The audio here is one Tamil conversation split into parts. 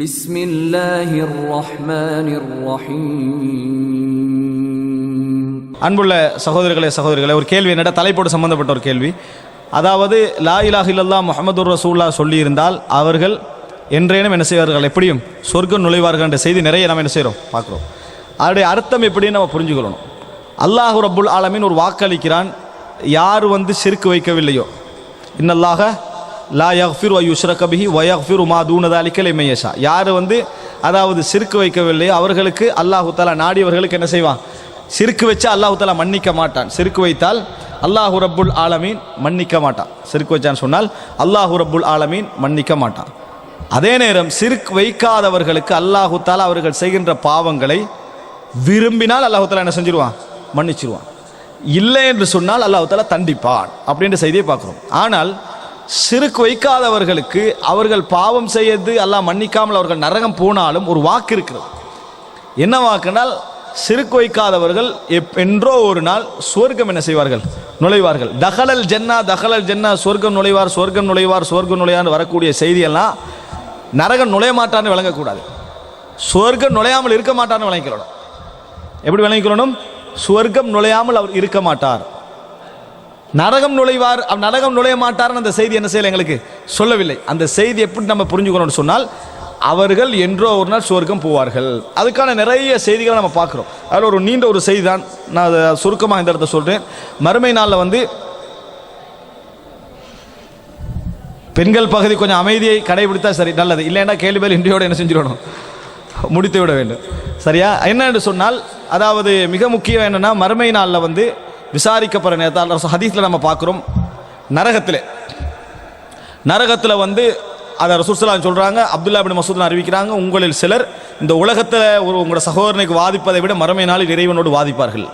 بسم الله الرحمن الرحيم அன்புள்ள சகோதரர்களே சகோதரிகளே ஒரு கேள்வி என்னடா தலைப்போடு சம்பந்தப்பட்ட ஒரு கேள்வி அதாவது லா இலாஹ இல்லல்லாஹ் முஹம்மது ரசூல்லா சொல்லியிருந்தால் அவர்கள் என்றேனும் என்ன செய்வார்கள் எப்படியும் சொர்க்கம் நுழைவார்கள் என்ற செய்தி நிறைய நம்ம என்ன செய்கிறோம் பார்க்குறோம் அதனுடைய அர்த்தம் எப்படின்னு நம்ம புரிஞ்சுக்கொள்ளணும் அல்லாஹ் ரப்புல் ஆலமீன் ஒரு வாக்களிக்கிறான் யார் வந்து சிறுக்கு வைக்கவில்லையோ இன்னல்லாக லா யஃபிர் வ கபிஹி வயஃபிர் வ யஃபிரு மா தூனதாலிக்கல் இமையஷா யார் வந்து அதாவது சிறுக்கு வைக்கவில்லையோ அவர்களுக்கு அல்லாஹு தாலா நாடியவர்களுக்கு என்ன செய்வான்? சிறுக்கு வச்சு அல்லாஹு தாலா மன்னிக்க மாட்டான். சிறுக்கு வைத்தால் அல்லாஹு ரப்புல் ஆலமீன் மன்னிக்க மாட்டான். சிறுக்கு வச்சான்னு சொன்னால் அல்லாஹு ரப்புல் ஆலமீன் மன்னிக்க மாட்டான். அதே நேரம் சிறுக்கு வைக்காதவர்களுக்கு அல்லாஹு தாலா அவர்கள் செய்கின்ற பாவங்களை விரும்பினால் அல்லாஹு தாலா என்ன செஞ்சிருவான்? மன்னிச்சிருவான். இல்லை என்று சொன்னால் அல்லாஹு தாலா தண்டிப்பான். அப்படின்ற செய்தியை பார்க்குறோம். ஆனால் சிறுக்கு வைக்காதவர்களுக்கு அவர்கள் பாவம் செய்யது எல்லாம் மன்னிக்காமல் அவர்கள் நரகம் போனாலும் ஒரு வாக்கு இருக்கிறது. என்ன வாக்குனால் சிறுக்கு வைக்காதவர்கள் எப் என்றோ ஒரு நாள் சுவர்க்கம் என்ன செய்வார்கள்? நுழைவார்கள். தகலல் ஜன்னா தகலல் ஜன்னா சொர்க்கம் நுழைவார் சொர்க்கம் நுழைவார் சொர்க்கம் நுழையான்னு வரக்கூடிய செய்தியெல்லாம் நரகம் நுழைய மாட்டான்னு விளங்கக்கூடாது. சுவர்க்கம் நுழையாமல் இருக்க மாட்டான்னு விளங்கிக்கிறோம் எப்படி விளங்கிக்கொள்ளணும்? சுவர்க்கம் நுழையாமல் அவர் இருக்க மாட்டார். நரகம் நுழைவார் அவர் நரகம் நுழைய மாட்டார்னு அந்த செய்தி என்ன செய்யல எங்களுக்கு? சொல்லவில்லை. அந்த செய்தி எப்படி நம்ம புரிஞ்சுக்கணும்னு சொன்னால் அவர்கள் என்றோ ஒரு நாள் சுவர்க்கம் போவார்கள். அதுக்கான நிறைய செய்திகளை நம்ம பார்க்குறோம். அதில் ஒரு நீண்ட ஒரு செய்தி தான். நான் அதை சுருக்கமாக இந்த இடத்த சொல்கிறேன் மறுமை நாளில் வந்து பெண்கள் பகுதி கொஞ்சம் அமைதியை கடைபிடித்தா சரி நல்லது. இல்லைன்னா கேள்வி பேர் இன்றையோட என்ன செஞ்சிடணும் முடித்து விட வேண்டும். சரியா? என்ன என்று சொன்னால் அதாவது மிக முக்கியம் என்னென்னா மறுமை நாளில் வந்து விசாரிக்கப்படுற நேரத்தால் ஹதீஸில் நம்ம பார்க்குறோம். நரகத்தில். நரகத்தில் வந்து அதை ரசூசலாம் சொல்கிறாங்க அப்துல்லா பின் மசூத் அறிவிக்கிறாங்க. உங்களில் சிலர் இந்த உலகத்தில் ஒரு உங்களோட சகோதரனுக்கு வாதிப்பதை விட மறுமை நாளில் இறைவனோடு வாதிப்பார்கள்.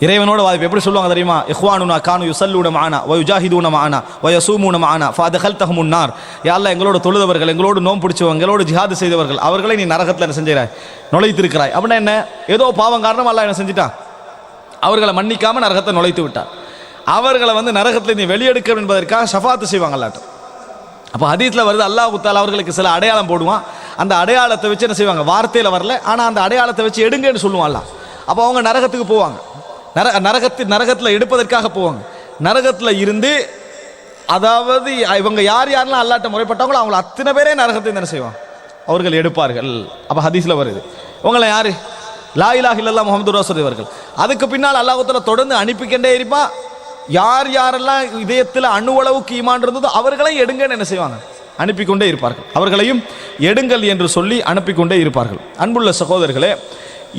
இறைவனோட வாதிப்பு எப்படி சொல்லுவாங்க தெரியுமா? இஹ்வானுனா கானு யுசல்லூன மானா வ யுஜாஹிதூன மானா வயசூமூன யசூமூன மானா ஃபாதஹல் தகமுன்னார் யாரில் எங்களோட தொழுதவர்கள் எங்களோடு நோம் பிடிச்சவங்க எங்களோடு ஜிஹாது செய்தவர்கள் அவர்களை நீ நரகத்தில் என்ன செஞ்சிறாய் நுழைத்திருக்கிறாய். அப்படின்னா என்ன? ஏதோ பாவம் காரணம் அல்லாஹ் என்ன செஞ்சிட்டான்? அவர்களை மன்னிக்காம நரகத்தை நுழைத்து விட்டார். அவர்களை வந்து நரகத்தில் நீ வெளியெடுக்க என்பதற்காக ஷஃபாத்து செய்வாங்க அல்லாட்டம் அப்போ அதீத்தில் வருது அல்லாஹ் உத்தால் அவர்களுக்கு சில அடையாளம் போடுவான். அந்த அடையாளத்தை வச்சு என்ன செய்வாங்க? வார்த்தையில் வரல ஆனால் அந்த அடையாளத்தை வச்சு எடுங்கன்னு சொல்லுவான் அப்போ அவங்க நரகத்துக்கு போவாங்க. நர நரகத்து நரகத்தில் எடுப்பதற்காக போவாங்க. நரகத்தில் இருந்து அதாவது இவங்க யார் யாரெல்லாம் அல்லாட்ட முறைப்பட்டாங்களோ அவங்கள அத்தனை பேரே நரகத்தை என்ன செய்வாங்க? அவர்கள் எடுப்பார்கள். அப்போ ஹதீஸில் வருது. உங்களை யாரு? லா இல்லல்லா முகமது ரசூல் இவர்கள் அதுக்கு பின்னால் அல்லாஹுத்தால தொடர்ந்து அனுப்பிக்கிட்டே இருப்பான். யார் யாரெல்லாம் இதயத்தில் அணுவளவுக்கு ஈமான் இருந்ததோ அவர்களையும் எடுங்கன்னு என்ன செய்வாங்க? அனுப்பி கொண்டே இருப்பார்கள். அவர்களையும் எடுங்கள் என்று சொல்லி அனுப்பி கொண்டே இருப்பார்கள். அன்புள்ள சகோதரர்களே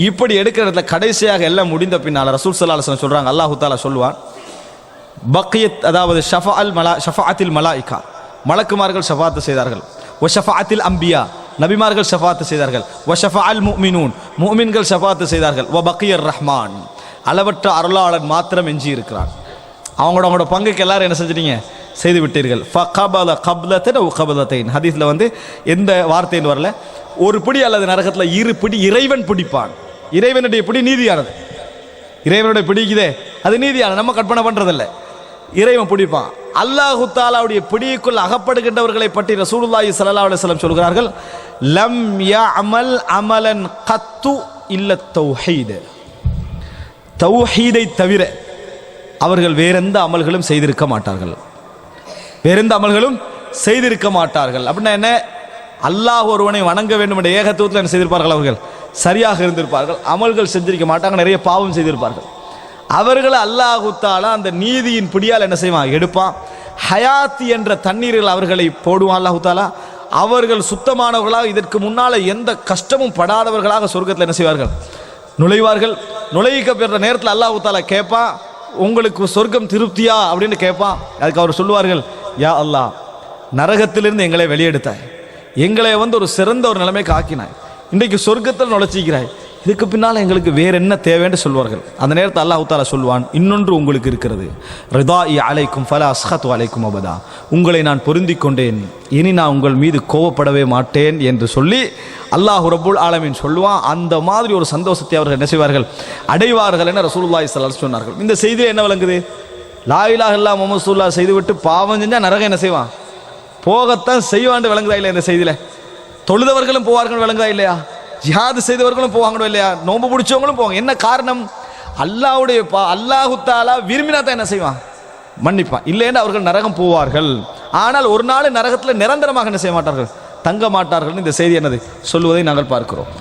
இப்படி எடுக்கிற இடத்துல கடைசியாக எல்லாம் முடிந்த பின்னால் ரசூல் சல்லாஹன் சொல்கிறாங்க அல்லாஹு தாலா சொல்லுவான் பக்கியத் அதாவது ஷஃபா அல் மலா ஷஃபாத்தில் மலாய்கா மலக்குமார்கள் ஷஃபாத்து செய்தார்கள். ஒ ஷஃபாத்தில் அம்பியா. நபிமார்கள் ஷஃபாத்து செய்தார்கள். வ ஷஃபா அல் முமினூன் முமின்கள் ஷஃபாத்து செய்தார்கள். ஒ பக்கியர் ரஹ்மான். அளவற்ற அருளாளன் மாத்திரம் எஞ்சி இருக்கிறான். அவங்களோட அவங்களோட பங்குக்கு எல்லாரும் என்ன செஞ்சிட்டீங்க? செய்து விட்டீர்கள். ஃப கபல கபலத்தின் கபலத்தைன். ஹதீஸில் வந்து எந்த வார்த்தைன்னு வரல. ஒரு பிடி அல்லது நரகத்தில் இரு பிடி இறைவன் பிடிப்பான். இறைவனுடைய பிடி நீதியானது. இறைவனுடைய பிடிக்குதே அது நீதியானது நம்ம கற்பனை பண்ணுறதில்ல இறைவன் பிடிப்பான். அல்லாஹு தாலாவுடைய பிடிக்குள் அகப்படுகின்றவர்களை பற்றி ரசூலுல்லாஹி ஸல்லல்லாஹு அலைஹி வஸல்லம் சொல்கிறார்கள் லம் யஅமல் அமலன் கத்து இல்ல தௌஹீது. தௌஹீதை தவிர அவர்கள் வேறெந்த அமல்களும் செய்திருக்க மாட்டார்கள். வேறெந்த அமல்களும் செய்திருக்க மாட்டார்கள். அப்படின்னா என்ன? அல்லாஹ் ஒருவனை வணங்க வேண்டும் என்ற ஏகத்துவத்தில் என்ன செய்திருப்பார்கள் அவர்கள்? சரியாக இருந்திருப்பார்கள். அமல்கள் செஞ்சிருக்க மாட்டாங்க நிறைய பாவம் செய்திருப்பார்கள். அவர்களை அல்லாஹு அந்த நீதியின் பிடியால் என்ன செய்வான்? எடுப்பான். ஹயாத்தி என்ற தண்ணீரில் அவர்களை போடுவான் அல்லாஹுத்தாலா அவர்கள் சுத்தமானவர்களாக இதற்கு முன்னால் எந்த கஷ்டமும் படாதவர்களாக சொர்க்கத்தில் என்ன செய்வார்கள்? நுழைவார்கள். நுழைக்க பெற நேரத்தில் அல்லாஹு தாலா கேட்பான் உங்களுக்கு சொர்க்கம் திருப்தியா? அப்படின்னு கேட்பான் அதுக்கு அவர் சொல்லுவார்கள் யா அல்லாஹ் நரகத்திலிருந்து எங்களை வெளியெடுத்தாய். எங்களை வந்து ஒரு சிறந்த ஒரு நிலைமைக்கு ஆக்கினாய். இன்றைக்கு சொர்க்கத்தில் நுழைச்சிக்கிறாய் இதுக்கு பின்னால் எங்களுக்கு வேற என்ன தேவைன்னு சொல்வார்கள். அந்த நேரத்தில் அல்லாஹ் தாலா சொல்வான் இன்னொன்று உங்களுக்கு இருக்கிறது. ரிதா இ அலைக்கும் ஃபலா அஸ்ஹத் அலைக்கும் அபதா. உங்களை நான் பொருந்தி கொண்டேன் இனி நான் உங்கள் மீது கோவப்படவே மாட்டேன் என்று சொல்லி அல்லாஹ் ரபுல் ஆலமீன் சொல்லுவான். அந்த மாதிரி ஒரு சந்தோஷத்தை அவர்கள் என்ன செய்வார்கள்? அடைவார்கள் என ரசூல்லாய் ஸல்லல்லாஹு சொன்னார்கள். இந்த செய்தியில் என்ன விளங்குது? லா இல்லா முஹம்மது சுல்லா செய்துவிட்டு பாவம் செஞ்சால் நரகம் என்ன செய்வான்? போகத்தான் செய்வான்னு விளங்குதா இல்லையா இந்த செய்தியில்? தொழுதவர்களும் போவார்கள் விளங்குதா இல்லையா? ஜிஹாது செய்தவர்களும் போவாங்களோ இல்லையா? நோம்பு பிடிச்சவங்களும் போவாங்க. என்ன காரணம்? அல்லாவுடைய பா அல்லாஹு தாலா விரும்பினா தான் என்ன செய்வான்? மன்னிப்பான். இல்லைன்னு அவர்கள் நரகம் போவார்கள். ஆனால் ஒரு நாள் நரகத்தில் நிரந்தரமாக என்ன செய்ய மாட்டார்கள்? தங்க மாட்டார்கள். இந்த செய்தி என்னது? சொல்லுவதை நாங்கள் பார்க்கிறோம்.